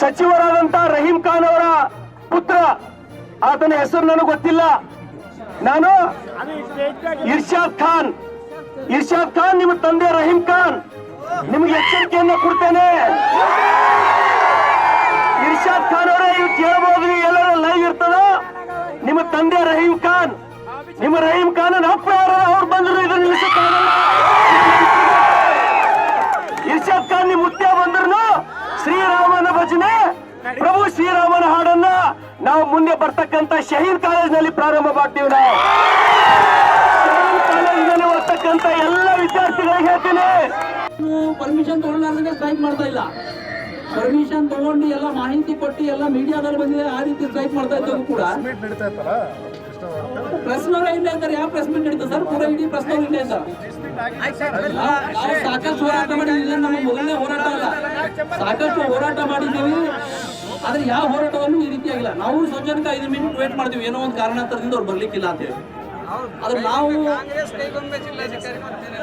ಸಚಿವರಾದಂತ ರಹೀಂ ಖಾನ್ ಅವರ ಪುತ್ರ. ಆತನ ಹೆಸರು ನನಗೆ ಗೊತ್ತಿಲ್ಲ. ನಾನು ಇರ್ಷಾದ್ ಖಾನ್. ಇರ್ಷಾದ್ ಖಾನ್ ನಿಮ್ಮ ತಂದೆ ರಹೀಂ ಖಾನ್. ನಿಮ್ಗೆ ಎಚ್ಚರಿಕೆಯನ್ನ ಕೊಡ್ತೇನೆ. ಇರ್ಷಾದ್ ಖಾನ್ ಅವರೇ ಇವ್ ಕೇಳಬಹುದು ಎಲ್ಲರ ಲೈವ್ ಇರ್ತದ. ನಿಮ್ಮ ತಂದೆ ರಹೀಂ ಖಾನ್. ನಿಮ್ಮ ರಹೀಂ ಖಾನ್ ಅಪ್ಪ ಯಾರು ಅವ್ರು ನಾವು ಮುಂದೆ ಬರ್ತಕ್ಕಂತ ಶಹೀದ್ ಕಾಲೇಜ್ನಲ್ಲಿ ಪ್ರಾರಂಭ ಮಾಡ್ತೀವಿ ನಾವು. ಶಹೀದ್ ಕಾಲೇಜಿನಲ್ಲಿ ಓದ್ತಕ್ಕಂತ ಎಲ್ಲ ವಿದ್ಯಾರ್ಥಿಗಳಿಗೆ ಹೇಳ್ತೀನಿ. ಪರ್ಮಿಷನ್ ತಗೊಂಡ್ರೆ ಸ್ಟ್ರೈಕ್ ಮಾಡ್ತಾ ಇಲ್ಲ. ಪರ್ಮಿಷನ್ ತಗೊಂಡು ಎಲ್ಲ ಮಾಹಿತಿ ಕೊಟ್ಟು ಎಲ್ಲ ಮೀಡಿಯಾದಲ್ಲಿ ಬಂದಿದೆ ಆ ರೀತಿ ಸ್ಟ್ರೈಕ್ ಮಾಡ್ತಾ ಇದ್ದವು ಕೂಡ. ಪ್ರೆಸ್ ಇಲ್ಲ ಅಂತಾರೆ ಯಾವ ಪ್ರೆಸ್ ಮೀಟ್ ನಡೀತದೆ ಸರ್? ಪೂರ ಇಡೀ ಪ್ರೆಸ್ ಇಲ್ಲ ಅಂತ. ಸಾಕಷ್ಟು ಹೋರಾಟ ಮಾಡಿದ್ದೀವಿ ನಮ್ಮ ಮೊದಲನೇ ಹೋರಾಟ ಅಲ್ಲ. ಸಾಕಷ್ಟು ಹೋರಾಟ ಮಾಡಿದ್ದೀವಿ. ಆದ್ರೆ ಯಾವ ಹೋರಾಟದಲ್ಲೂ ಈ ರೀತಿ ಆಗಿಲ್ಲ ನಾವು ಸ್ವಲ್ಪ ಜನಕ್ಕೆ ಐದು ಮಿನಿಟ್ ವೇಟ್ ಮಾಡ್ತೀವಿ. ಏನೋ ಒಂದು ಕಾರಣಾಂತರದಿಂದ ಅವ್ರು ಬರ್ಲಿಕ್ಕಿಲ್ಲ ಅಂತ ಹೇಳಿ. ಆದ್ರೆ ನಾವು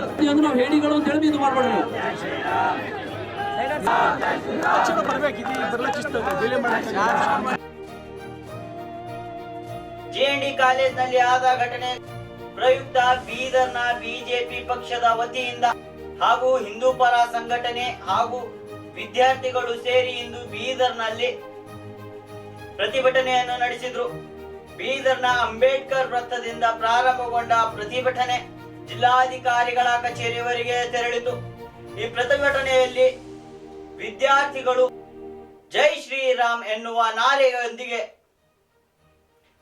ಪ್ರತಿಯೊಂದು ನಾವು ಹೇಳಿಗಳು ಅಂತ ಹೇಳಿ ಇದು ಮಾಡ್ಬೇಡ್ರಿ. ನೀವು ಜೆಎನ್ಡಿ ಕಾಲೇಜ್ನಲ್ಲಿ ಆದ ಘಟನೆ ಪ್ರಯುಕ್ತ ಬೀದರ್ನ ಬಿಜೆಪಿ ಪಕ್ಷದ ವತಿಯಿಂದ ಹಾಗೂ ಹಿಂದೂ ಪರ ಸಂಘಟನೆ ಹಾಗೂ ವಿದ್ಯಾರ್ಥಿಗಳು ಸೇರಿ ಇಂದು ಬೀದರ್ನಲ್ಲಿ ಪ್ರತಿಭಟನೆಯನ್ನು ನಡೆಸಿದ್ರು. ಬೀದರ್ನ ಅಂಬೇಡ್ಕರ್ ವೃತ್ತದಿಂದ ಪ್ರಾರಂಭಗೊಂಡ ಪ್ರತಿಭಟನೆ ಜಿಲ್ಲಾಧಿಕಾರಿಗಳ ಕಚೇರಿಯವರೆಗೆ ತೆರಳಿತು. ಈ ಪ್ರತಿಭಟನೆಯಲ್ಲಿ ವಿದ್ಯಾರ್ಥಿಗಳು ಜೈ ಶ್ರೀರಾಮ್ ಎನ್ನುವ ನಾರೆಯೊಂದಿಗೆ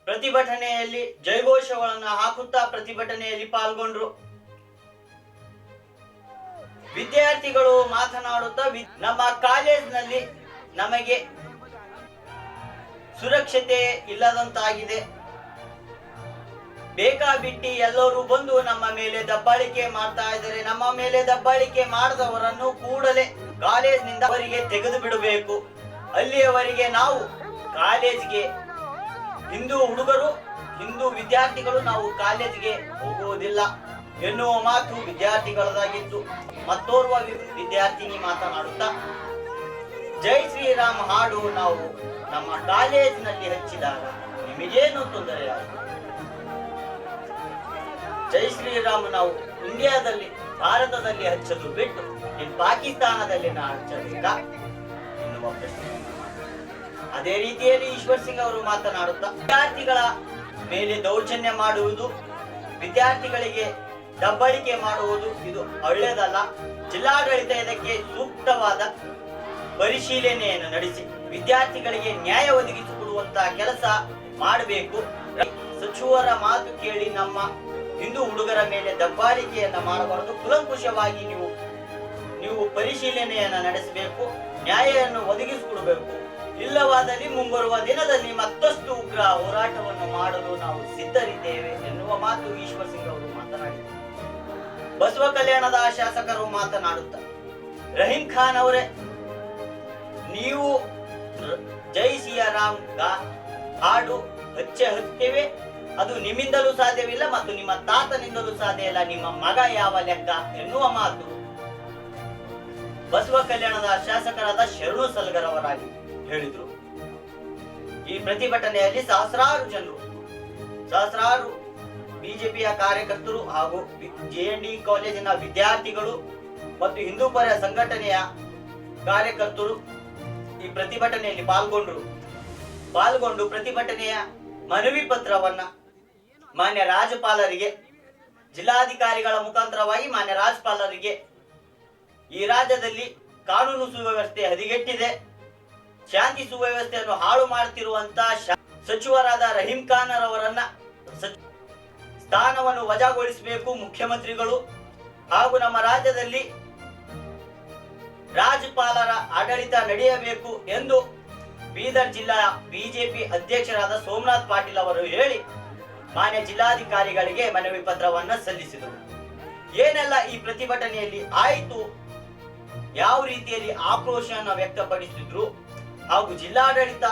ಪ್ರತಿಭಟನೆಯಲ್ಲಿ ಜೈಘೋಷಗಳನ್ನು ಹಾಕುತ್ತಾ ಪ್ರತಿಭಟನೆಯಲ್ಲಿ ಪಾಲ್ಗೊಂಡ್ರು. ವಿದ್ಯಾರ್ಥಿಗಳು ಮಾತನಾಡುತ್ತಾ ನಮ್ಮ ಕಾಲೇಜ್ನಲ್ಲಿ ನಮಗೆ ಸುರಕ್ಷತೆ ಇಲ್ಲದಂತಾಗಿದೆ. ಬೇಕಾಬಿಟ್ಟಿ ಎಲ್ಲರೂ ಬಂದು ನಮ್ಮ ಮೇಲೆ ದಬ್ಬಾಳಿಕೆ ಮಾಡ್ತಾ ಇದ್ದಾರೆ. ನಮ್ಮ ಮೇಲೆ ದಬ್ಬಾಳಿಕೆ ಮಾಡಿದವರನ್ನು ಕೂಡಲೇ ಕಾಲೇಜ್ನಿಂದ ಅವರಿಗೆ ತೆಗೆದು ಬಿಡಬೇಕು ಅಲ್ಲಿಯವರೆಗೆ ನಾವು ಕಾಲೇಜ್ಗೆ ಹಿಂದೂ ಹುಡುಗರು, ಹಿಂದೂ ವಿದ್ಯಾರ್ಥಿಗಳು ನಾವು ಕಾಲೇಜ್ಗೆ ಹೋಗುವುದಿಲ್ಲ ಎನ್ನುವ ಮಾತು ವಿದ್ಯಾರ್ಥಿಗಳದಾಗಿತ್ತು. ಮತ್ತೋರ್ವ ವಿದ್ಯಾರ್ಥಿನಿ ಮಾತನಾಡುತ್ತಾ, ಜೈ ಶ್ರೀರಾಮ್ ಹಾಡು ನಾವು ನಮ್ಮ ಕಾಲೇಜಿನಲ್ಲಿ ಹಚ್ಚಿದಾಗ ನಿಮಗೇನು ತೊಂದರೆ ಜೈ ಶ್ರೀರಾಮ್, ನಾವು ಇಂಡಿಯಾದಲ್ಲಿ, ಭಾರತದಲ್ಲಿ ಹಚ್ಚಲು ಬಿಟ್ಟು ಇನ್ ಪಾಕಿಸ್ತಾನದಲ್ಲಿ ನಾ ಹಚ್ಚಬೇಕಾ ಎನ್ನುವ ಪ್ರಶ್ನೆ. ಅದೇ ರೀತಿಯಲ್ಲಿ ಈಶ್ವರ್ ಸಿಂಗ್ ಅವರು ಮಾತನಾಡುತ್ತಾ, ವಿದ್ಯಾರ್ಥಿಗಳ ಮೇಲೆ ದೌರ್ಜನ್ಯ ಮಾಡುವುದು, ವಿದ್ಯಾರ್ಥಿಗಳಿಗೆ ದಬ್ಬಳಿಕೆ ಮಾಡುವುದು ಇದು ಒಳ್ಳೆಯದಲ್ಲ. ಜಿಲ್ಲಾಡಳಿತ ಇದಕ್ಕೆ ಸೂಕ್ತವಾದ ಪರಿಶೀಲನೆಯನ್ನು ನಡೆಸಿ. ವಿದ್ಯಾರ್ಥಿಗಳಿಗೆ ನ್ಯಾಯ ಒದಗಿಸಿಕೊಡುವಂತಹ ಕೆಲಸ ಮಾಡಬೇಕು. ಸಚಿವರ ಮಾತು ಕೇಳಿ ನಮ್ಮ ಹಿಂದೂ ಹುಡುಗರ ಮೇಲೆ ದಬ್ಬಾಳಿಕೆಯನ್ನ ಮಾಡಬಾರದು. ಕುಲಂಕುಷವಾಗಿ ನೀವು ನೀವು ಪರಿಶೀಲನೆಯನ್ನ ನಡೆಸಬೇಕು, ನ್ಯಾಯವನ್ನು ಒದಗಿಸಿಕೊಡಬೇಕು. ಇಲ್ಲವಾದಲ್ಲಿ ಮುಂಬರುವ ದಿನದಲ್ಲಿ ಮತ್ತಷ್ಟು ಉಗ್ರ ಹೋರಾಟವನ್ನು ಮಾಡಲು ನಾವು ಸಿದ್ಧರಿದ್ದೇವೆ ಎನ್ನುವ ಮಾತು ಈಶ್ವರ್ ಸಿಂಗ್ ಅವರು ಮಾತನಾಡಿದರು. ಬಸವ ಕಲ್ಯಾಣದ ಶಾಸಕರು ಮಾತನಾಡುತ್ತಾರೆ. ರಹೀಂ ಖಾನ್ ಅವರೇ, ನೀವು ಜೈ ಸಿಯಾರಾಮ್ ಹಾಡು ಹಚ್ಚೆ ಹತ್ತೇವೆ ಅದು ನಿಮ್ಮಿಂದಲೂ ಸಾಧ್ಯವಿಲ್ಲ ಮತ್ತು ನಿಮ್ಮ ತಾತನಿಂದಲೂ ಸಾಧ್ಯ ಇಲ್ಲ. ನಿಮ್ಮ ಮಗ ಯಾವ ಲೆಕ್ಕ ಎನ್ನುವ ಮಾತು. ಬಸವ ಕಲ್ಯಾಣದ ಶಾಸಕರಾದ ಶರಣು ಸಲ್ಗರ್ ಅವರಾಗಿ ಹೇಳಿದ್ರು. ಈ ಪ್ರತಿಭಟನೆಯಲ್ಲಿ ಸಹಸ್ರಾರು ಜನರು, ಸಹಸ್ರಾರು ಬಿಜೆಪಿಯ ಕಾರ್ಯಕರ್ತರು ಹಾಗೂ ಜೆಎನ್ಡಿ ಕಾಲೇಜಿನ ವಿದ್ಯಾರ್ಥಿಗಳು ಮತ್ತು ಹಿಂದೂಪರ ಸಂಘಟನೆಯ ಕಾರ್ಯಕರ್ತರು ಈ ಪ್ರತಿಭಟನೆಯಲ್ಲಿ ಪಾಲ್ಗೊಂಡರು. ಪಾಲ್ಗೊಂಡು ಪ್ರತಿಭಟನೆಯ ಮನವಿ ಪತ್ರವನ್ನ ಮಾನ್ಯ ರಾಜ್ಯಪಾಲರಿಗೆ, ಜಿಲ್ಲಾಧಿಕಾರಿಗಳ ಮುಖಾಂತರವಾಗಿ ಮಾನ್ಯ ರಾಜ್ಯಪಾಲರಿಗೆ ಈ ರಾಜ್ಯದಲ್ಲಿ ಕಾನೂನು ಸುವ್ಯವಸ್ಥೆ ಹದಿಗೆಟ್ಟಿದೆ. ಶಾಂತಿ ಸುವ್ಯವಸ್ಥೆಯನ್ನು ಹಾಳು ಮಾಡುತ್ತಿರುವಂತ ಸಚಿವರಾದ ರಹೀಂ ಖಾನ್ ಅವರನ್ನ ಸ್ಥಾನವನ್ನು ವಜಾಗೊಳಿಸಬೇಕು ಮುಖ್ಯಮಂತ್ರಿಗಳು. ಹಾಗೂ ನಮ್ಮ ರಾಜ್ಯದಲ್ಲಿ ರಾಜ್ಯಪಾಲರ ಆಡಳಿತ ನಡೆಯಬೇಕು ಎಂದು ಬೀದರ್ ಜಿಲ್ಲಾ ಬಿಜೆಪಿ ಅಧ್ಯಕ್ಷರಾದ ಸೋಮನಾಥ್ ಪಾಟೀಲ್ ಅವರು ಹೇಳಿ ಮಾನ್ಯ ಜಿಲ್ಲಾಧಿಕಾರಿಗಳಿಗೆ ಮನವಿ ಪತ್ರವನ್ನು ಸಲ್ಲಿಸಿದರು. ಏನೆಲ್ಲ ಈ ಪ್ರತಿಭಟನೆಯಲ್ಲಿ ಆಯಿತು, ಯಾವ ರೀತಿಯಲ್ಲಿ ಆಕ್ರೋಶವನ್ನು ವ್ಯಕ್ತಪಡಿಸಿದ್ರು ಹಾಗೂ ಜಿಲ್ಲಾಡಳಿತ,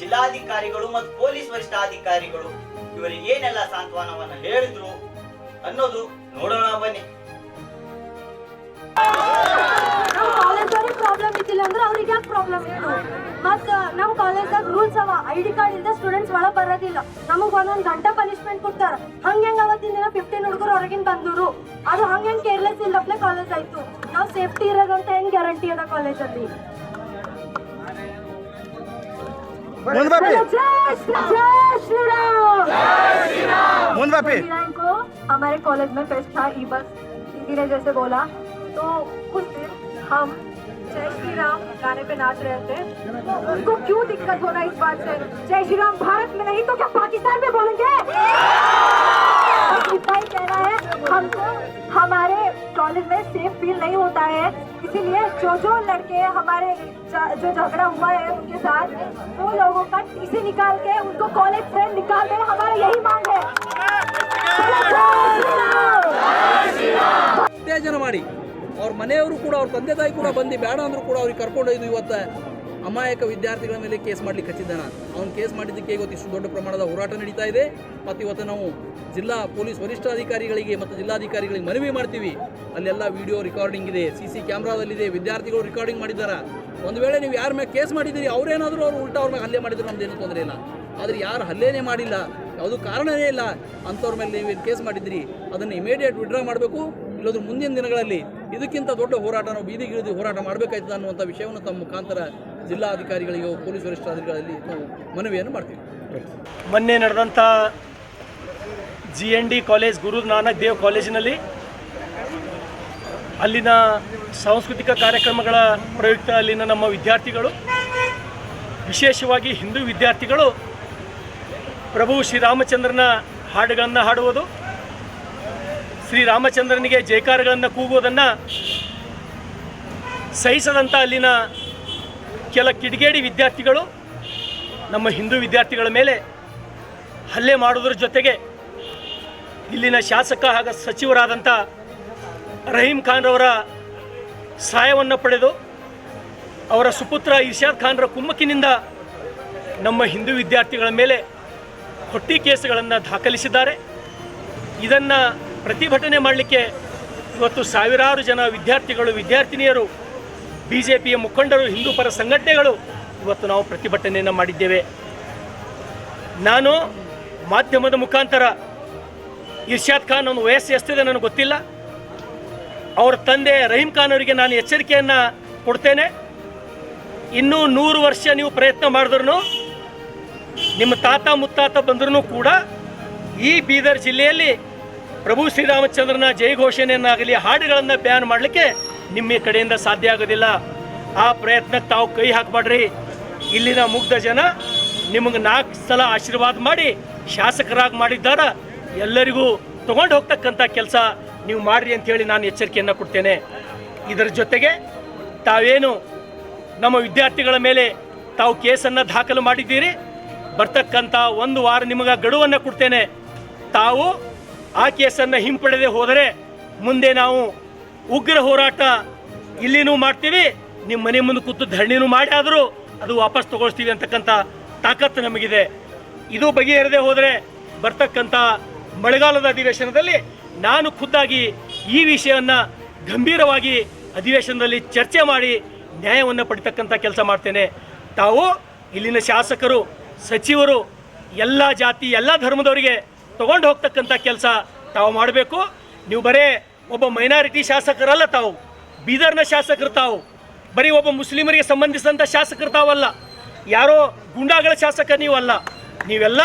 ಜಿಲ್ಲಾಧಿಕಾರಿಗಳು ಮತ್ತು ಪೊಲೀಸ್ ವರಿಷ್ಠಾಧಿಕಾರಿಗಳು ಇವರಿಗೆ ಏನೆಲ್ಲ ಸಾಂತ್ವನವನ್ನು ಹೇಳಿದ್ರು ಅನ್ನೋದು ನೋಡೋಣ ಬನ್ನಿ. ನಮ್ಮ ಕಾಲೇಜ್ದವ್ರಿಗೆ ಪ್ರಾಬ್ಲಮ್ ಇದ್ದಿಲ್ಲ ಅಂದ್ರೆ ಅವ್ರಿಗೆ ಯಾಕೆ ಪ್ರಾಬ್ಲಮ್ ಇತ್ತು ಮತ್ತ ನಮ್ಮ ಕಾಲೇಜ್ದಾಗ ರೂಲ್ಸ್ ಅವ ಐ ಡಿ ಕಾರ್ಡ್ ಇಲ್ಲದೆ ಸ್ಟೂಡೆಂಟ್ಸ್ ಒಳಗೆ ಬರೋದಿಲ್ಲ ನಮಗ್ ಒಂದೊಂದ್ ಗಂಟೆ ಪನಿಷ್ಮೆಂಟ್ ಕೊಡ್ತಾರ ಹಂಗೆ ಅವತ್ತಿನ ದಿನ ಫಿಫ್ಟೀನ್ ಹುಡುಗರು ಹೊರಗಿನ ಬಂದೂರು ಅದು ಹಂಗೆ ಕೇರ್ಲೆಸ್ ಇಲ್ಲಪ್ಲೆ ಕಾಲೇಜ್ ಆಯ್ತು ನಾವು ಸೇಫ್ಟಿ ಇರೋದಂತ ಹೆಂಗ್ ಗ್ಯಾರಂಟಿ ಅದ ಕಾಲೇಜಲ್ಲಿ जय श्री जय श्री राम को हमारे कॉलेज में फेस्ट था ई बस दीदी ने जैसे बोला तो उस दिन हम जय श्री राम गाने पे नाच रहे थे। तो उनको क्यों दिक्कत होना इस बात से? जय श्री राम भारत में नहीं तो क्या पाकिस्तान में बोलेंगे? कहना है हमको हमारे कॉलेज में सेफ़ फील नहीं होता है। इसीलिए जो जो लड़के हमारे जो झगड़ा हुआ है उनके साथ वो लोगों का टीसी निकाल के उनको कॉलेज से निकाल दे हमारा यही मांग है। तेज हमारी ಅವ್ರ ಮನೆಯವರು ಕೂಡ, ಅವ್ರ ತಂದೆ ತಾಯಿ ಕೂಡ ಬಂದು ಬೇಡ ಅಂದರೂ ಕೂಡ ಅವ್ರಿಗೆ ಕರ್ಕೊಂಡೊಯ್ದು ಇವತ್ತು ಅಮಾಯಕ ವಿದ್ಯಾರ್ಥಿಗಳ ಮೇಲೆ ಕೇಸ್ ಮಾಡ್ಲಿಕ್ಕೆ ಹಚ್ಚಿದ್ದಾನ. ಅವ್ನು ಕೇಸ್ ಮಾಡಿದ್ದಕ್ಕೆ ಇವತ್ತು ಇಷ್ಟು ದೊಡ್ಡ ಪ್ರಮಾಣದ ಹೋರಾಟ ನಡೀತಾ ಇದೆ. ಮತ್ತು ಇವತ್ತು ನಾವು ಜಿಲ್ಲಾ ಪೊಲೀಸ್ ವರಿಷ್ಠಾಧಿಕಾರಿಗಳಿಗೆ ಮತ್ತು ಜಿಲ್ಲಾಧಿಕಾರಿಗಳಿಗೆ ಮನವಿ ಮಾಡ್ತೀವಿ. ಅಲ್ಲೆಲ್ಲ ವಿಡಿಯೋ ರೆಕಾರ್ಡಿಂಗ್ ಇದೆ, ಸಿ ಸಿ ಕ್ಯಾಮ್ರಾದಲ್ಲಿದೆ, ವಿದ್ಯಾರ್ಥಿಗಳು ರೆಕಾರ್ಡಿಂಗ್ ಮಾಡಿದ್ದಾರೆ. ಒಂದು ವೇಳೆ ನೀವು ಯಾರ ಮೇಲೆ ಕೇಸ್ ಮಾಡಿದ್ದೀರಿ, ಅವರೇನಾದರೂ ಅವರು ಉಲ್ಟಾ ಅವ್ರ ಮೇಲೆ ಹಲ್ಲೆ ಮಾಡಿದ್ರು, ನಮ್ದೇನು ತೊಂದರೆ ಇಲ್ಲ. ಆದರೆ ಯಾರು ಹಲ್ಲೆನೇ ಮಾಡಿಲ್ಲ, ಯಾವುದು ಕಾರಣವೇ ಇಲ್ಲ. ಅಂಥವ್ರ ಮೇಲೆ ನೀವು ಕೇಸ್ ಮಾಡಿದ್ದೀರಿ, ಅದನ್ನು ಇಮಿಡಿಯೇಟ್ ವಿಡ್ರಾ ಮಾಡಬೇಕು. ಇಲ್ಲದ್ರ ಮುಂದಿನ ದಿನಗಳಲ್ಲಿ ಇದಕ್ಕಿಂತ ದೊಡ್ಡ ಹೋರಾಟ ನಾವು ಬೀದಿಗಿಳಿದು ಹೋರಾಟ ಮಾಡಬೇಕಾಯ್ತದೆ ಅನ್ನುವಂಥ ವಿಷಯವನ್ನು ತಮ್ಮ ಮುಖಾಂತರ ಜಿಲ್ಲಾಧಿಕಾರಿಗಳಿಗೆ ಪೊಲೀಸ್ ವರಿಷ್ಠಾಧಿಕಾರಿಗಳಲ್ಲಿ ನಾವು ಮನವಿಯನ್ನು ಮಾಡ್ತೀವಿ. ಮೊನ್ನೆ ನಡೆದಂಥ G N D college Guru Nanak Dev ಕಾಲೇಜಿನಲ್ಲಿ ಅಲ್ಲಿನ ಸಾಂಸ್ಕೃತಿಕ ಕಾರ್ಯಕ್ರಮಗಳ ಪ್ರಯುಕ್ತ ಅಲ್ಲಿನ ನಮ್ಮ ವಿದ್ಯಾರ್ಥಿಗಳು, ವಿಶೇಷವಾಗಿ ಹಿಂದೂ ವಿದ್ಯಾರ್ಥಿಗಳು ಪ್ರಭು ಶ್ರೀರಾಮಚಂದ್ರನ ಹಾಡುಗಳನ್ನು ಹಾಡುವುದು. ಶ್ರೀರಾಮಚಂದ್ರನಿಗೆ ಜೈಕಾರಗಳನ್ನು ಕೂಗುವುದನ್ನು ಸಹಿಸದಂಥ ಅಲ್ಲಿನ ಕೆಲ ಕಿಡಿಗೇಡಿ ವಿದ್ಯಾರ್ಥಿಗಳು, ನಮ್ಮ ಹಿಂದೂ ವಿದ್ಯಾರ್ಥಿಗಳ ಮೇಲೆ ಹಲ್ಲೆ ಮಾಡುವುದರ ಜೊತೆಗೆ ಇಲ್ಲಿನ ಶಾಸಕ ಹಾಗೂ ಸಚಿವರಾದಂಥ ರಹೀಂ ಖಾನ್ರವರ ಸಹಾಯವನ್ನು ಪಡೆದು ಅವರ ಸುಪುತ್ರ ಇರ್ಷಾದ್ ಖಾನ್ರ ಕುಮ್ಮಕ್ಕಿನಿಂದ ನಮ್ಮ ಹಿಂದೂ ವಿದ್ಯಾರ್ಥಿಗಳ ಮೇಲೆ ಹೊಟ್ಟಿ ಕೇಸುಗಳನ್ನು ದಾಖಲಿಸಿದ್ದಾರೆ. ಇದನ್ನು ಪ್ರತಿಭಟನೆ ಮಾಡಲಿಕ್ಕೆ ಇವತ್ತು ಸಾವಿರಾರು ಜನ ವಿದ್ಯಾರ್ಥಿಗಳು, ವಿದ್ಯಾರ್ಥಿನಿಯರು ಬಿ ಜೆ ಪಿಯ ಮುಖಂಡರು, ಹಿಂದೂ ಪರ ಸಂಘಟನೆಗಳು ಇವತ್ತು ನಾವು ಪ್ರತಿಭಟನೆಯನ್ನು ಮಾಡಿದ್ದೇವೆ. ನಾನು ಮಾಧ್ಯಮದ ಮುಖಾಂತರ ಇರ್ಷಾದ್ ಖಾನ್ ಅವನ ವಯಸ್ಸು ಎಷ್ಟಿದೆ ನನಗೆ ಗೊತ್ತಿಲ್ಲ. ಅವರ ತಂದೆ ರಹೀಂ ಖಾನ್ ಅವರಿಗೆ ನಾನು ಎಚ್ಚರಿಕೆಯನ್ನು ಕೊಡ್ತೇನೆ. ಇನ್ನೂ ನೂರು ವರ್ಷ ನೀವು ಪ್ರಯತ್ನ ಮಾಡಿದ್ರು ನಿಮ್ಮ ತಾತ ಮುತ್ತಾತ ಬಂದ್ರೂ ಕೂಡ ಈ ಬೀದರ್ ಜಿಲ್ಲೆಯಲ್ಲಿ ಪ್ರಭು ಶ್ರೀರಾಮಚಂದ್ರನ ಜೈ ಘೋಷಣೆಯನ್ನಾಗಲಿ ಹಾಡುಗಳನ್ನು ಬ್ಯಾನ್ ಮಾಡಲಿಕ್ಕೆ ನಿಮ್ಮ ಕಡೆಯಿಂದ ಸಾಧ್ಯ ಆಗೋದಿಲ್ಲ. ಆ ಪ್ರಯತ್ನಕ್ಕೆ ತಾವು ಕೈ ಹಾಕಬೇಡ್ರಿ. ಇಲ್ಲಿನ ಮುಗ್ಧ ಜನ ನಿಮಗೆ ನಾಲ್ಕು ಸಲ ಆಶೀರ್ವಾದ ಮಾಡಿ, ಶಾಸಕರಾಗಿ ಮಾಡಿದ್ದಾರ. ಎಲ್ಲರಿಗೂ ತಗೊಂಡು ಹೋಗ್ತಕ್ಕಂಥ ಕೆಲಸ ನೀವು ಮಾಡ್ರಿ ಅಂತೇಳಿ ನಾನು ಎಚ್ಚರಿಕೆಯನ್ನು ಕೊಡ್ತೇನೆ. ಇದರ ಜೊತೆಗೆ ತಾವೇನು ನಮ್ಮ ವಿದ್ಯಾರ್ಥಿಗಳ ಮೇಲೆ ತಾವು ಕೇಸನ್ನು ದಾಖಲು ಮಾಡಿದ್ದೀರಿ. ಬರ್ತಕ್ಕಂಥ ಒಂದು ವಾರ ನಿಮಗೆ ಗಡುವನ್ನು ಕೊಡ್ತೇನೆ. ತಾವು ಆ ಕೇಸನ್ನು ಹಿಂಪಡೆದೇ ಹೋದರೆ ಮುಂದೆ ನಾವು ಉಗ್ರ ಹೋರಾಟ ಇಲ್ಲಿನೂ ಮಾಡ್ತೀವಿ, ನಿಮ್ಮ ಮನೆ ಮುಂದೆ ಕೂತು ಧರಣಿನೂ ಮಾಡಿ ಆದರೂ ಅದು ವಾಪಸ್ ತಗೊಳ್ತೀವಿ ಅಂತಕ್ಕಂಥ ತಾಕತ್ತು ನಮಗಿದೆ. ಇದು ಬಗೆಹರದೆ ಹೋದರೆ ಬರ್ತಕ್ಕಂಥ ಮಳೆಗಾಲದ ಅಧಿವೇಶನದಲ್ಲಿ ನಾನು ಖುದ್ದಾಗಿ ಈ ವಿಷಯವನ್ನು ಗಂಭೀರವಾಗಿ ಅಧಿವೇಶನದಲ್ಲಿ ಚರ್ಚೆ ಮಾಡಿ ನ್ಯಾಯವನ್ನು ಪಡಿತಕ್ಕಂಥ ಕೆಲಸ ಮಾಡ್ತೇನೆ. ತಾವು ಇಲ್ಲಿನ ಶಾಸಕರು, ಸಚಿವರು, ಎಲ್ಲ ಜಾತಿ, ಎಲ್ಲ ಧರ್ಮದವರಿಗೆ ತಗೊಂಡು ಹೋಗ್ತಕ್ಕಂಥ ಕೆಲಸ ತಾವು ಮಾಡಬೇಕು. ನೀವು ಬರೇ ಒಬ್ಬ ಮೈನಾರಿಟಿ ಶಾಸಕರಲ್ಲ ತಾವು. ಬೀದರ್ನ ಶಾಸಕರು ತಾವು. ಬರೀ ಒಬ್ಬ ಮುಸ್ಲಿಮರಿಗೆ ಸಂಬಂಧಿಸಿದಂಥ ಶಾಸಕರು ತಾವಲ್ಲ. ಯಾರೋ ಗುಂಡಾಗಳ ಶಾಸಕ ನೀವಲ್ಲ. ನೀವೆಲ್ಲ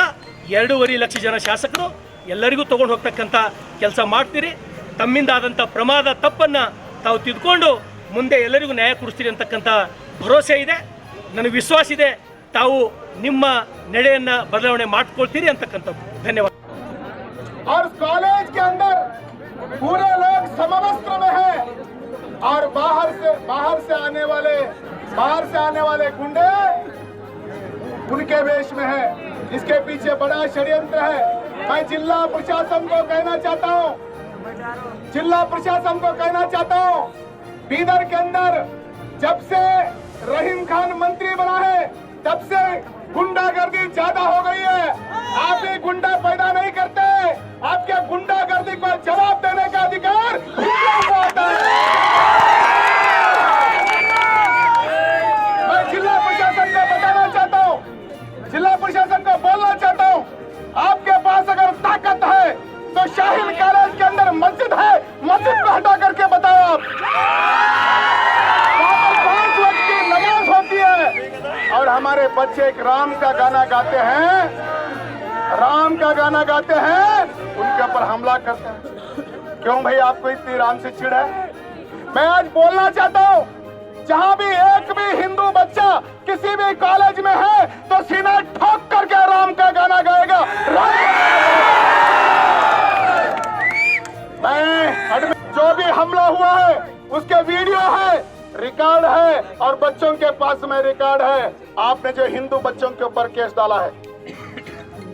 ಎರಡೂವರೆ ಲಕ್ಷ ಜನ ಶಾಸಕರು ಎಲ್ಲರಿಗೂ ತೊಗೊಂಡು ಹೋಗ್ತಕ್ಕಂಥ ಕೆಲಸ ಮಾಡ್ತೀರಿ. ತಮ್ಮಿಂದಾದಂಥ ಪ್ರಮಾದ ತಪ್ಪನ್ನು ತಾವು ತಿದ್ಕೊಂಡು ಮುಂದೆ ಎಲ್ಲರಿಗೂ ನ್ಯಾಯ ಕೊಡಿಸ್ತೀರಿ ಅಂತಕ್ಕಂಥ ಭರವಸೆ ಇದೆ. ನನಗೆ ವಿಶ್ವಾಸ ಇದೆ. ತಾವು ನಿಮ್ಮ ನಡೆಯನ್ನು ಬದಲಾವಣೆ ಮಾಡ್ಕೊಳ್ತೀರಿ ಅಂತಕ್ಕಂಥದ್ದು. ಧನ್ಯವಾದ. और कॉलेज के अंदर पूरे लोग समवस्त्र में है। और बाहर से बाहर से आने वाले, बाहर से आने वाले गुंडे उनके वेश में है। इसके पीछे बड़ा षड्यंत्र है। मैं जिला प्रशासन को कहना चाहता हूँ। जिला प्रशासन को कहना चाहता हूँ, बीदर के अंदर जब से रहीम खान मंत्री बना है, तब से गुंडागर्दी ज़्यादा हो गई है। आप ये गुंडा पैदा नहीं करते। आपके गुंडागर्दी को जवाब देने का अधिकार आता है। मैं जिला प्रशासन को बताना चाहता हूँ। जिला प्रशासन को बोलना चाहता हूँ। आपके पास अगर ताकत है तो शाहीन कॉलेज के अंदर मस्जिद है। मस्जिद को हटा करके बताओ आप। की नमाज़ होती है। और हमारे बच्चे एक राम का गाना गाते हैं। राम का गाना गाते हैं। ऊपर हमला करते हैं। क्यों भाई, आपको इतनी राम से चिड़ है? मैं आज बोलना चाहता हूँ, जहाँ भी एक भी हिंदू बच्चा किसी भी कॉलेज में है तो सीना ठोक करके राम का गाना गाएगा। मैं जो भी हमला हुआ है, उसके वीडियो है रिकॉर्ड है, और बच्चों के पास में रिकॉर्ड है। आपने जो हिंदू बच्चों के ऊपर केस डाला है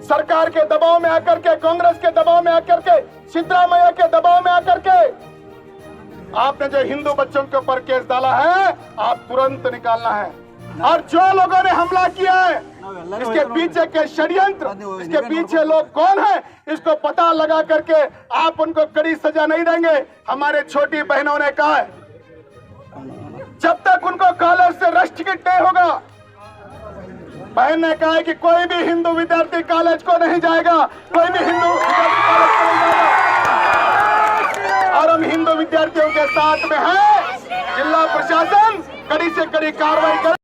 सरकार के दबाव में आकर के, कांग्रेस के दबाव में आकर के सिद्धरामैया के दबाव में आकर के। आपने जो हिंदू बच्चों के ऊपर केस डाला है, आप तुरंत निकालना है। और जो लोगों ने हमला किया है, इसके पीछे के षड्यंत्र, इसके पीछे लोग कौन है, इसको पता लगा करके आप उनको कड़ी सजा नहीं देंगे। हमारे छोटी बहनों ने कहा जब तक उनको कॉलेज से रश टिकट नहीं होगा बहन ने कहा कि कोई भी हिंदू विद्यार्थी कॉलेज को नहीं जाएगा। कोई भी हिंदू और हम हिंदू विद्यार्थियों के साथ में हैं। जिला प्रशासन कड़ी से कड़ी कार्रवाई करे।